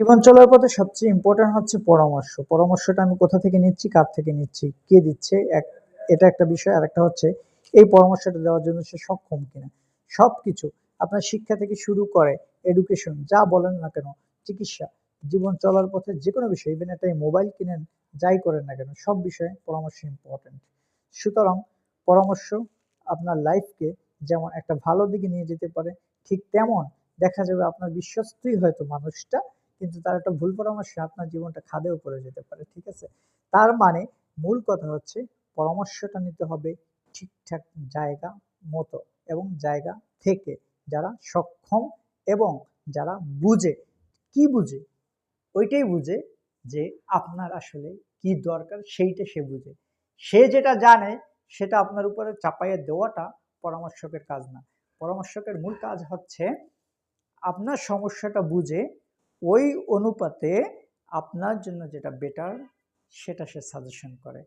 জীবন চলার পথে সবচেয়ে ইম্পর্টেন্ট হচ্ছে পরামর্শ। পরামর্শটা আমি কোথা থেকে নিচ্ছি, কার থেকে নিচ্ছি, কে দিচ্ছে, এক, এটা একটা বিষয়। আর একটা হচ্ছে, এই পরামর্শটা দেওয়ার জন্য সে সক্ষম কিনা। সব কিছু আপনার শিক্ষা থেকে শুরু করে এডুকেশন যা বলেন না কেন, চিকিৎসা, জীবন চলার পথে যে কোনো বিষয় ইভেন একটা মোবাইল কিনেন, যাই করেন না কেন, সব বিষয়ে পরামর্শ ইম্পর্টেন্ট সুতরাং পরামর্শ আপনার লাইফকে যেমন একটা ভালো দিকে নিয়ে যেতে পারে, ঠিক তেমন দেখা যাবে আপনার বিশ্বস্তই হয়তো মানুষটা কিন্তু তার একটা ভুল পরামর্শে আপনার জীবনটা খাদেও পড়ে যেতে পারে, ঠিক আছে? তার মানে মূল কথা হচ্ছে পরামর্শটা নিতে হবে ঠিকঠাক জায়গা মতো এবং জায়গা থেকে যারা সক্ষম এবং যারা বুঝে। কি বুঝে? ওইটাই বুঝে যে আপনার আসলে কি দরকার সেইটা সে বুঝে। সে যেটা জানে সেটা আপনার উপরে চাপাইয়ে দেওয়াটা পরামর্শকের কাজ না। পরামর্শকের মূল কাজ হচ্ছে আপনার সমস্যাটা বুঝে ওই অনুপাতে আপনার জন্য যেটা বেটার সেটা সে সাজেশন করে।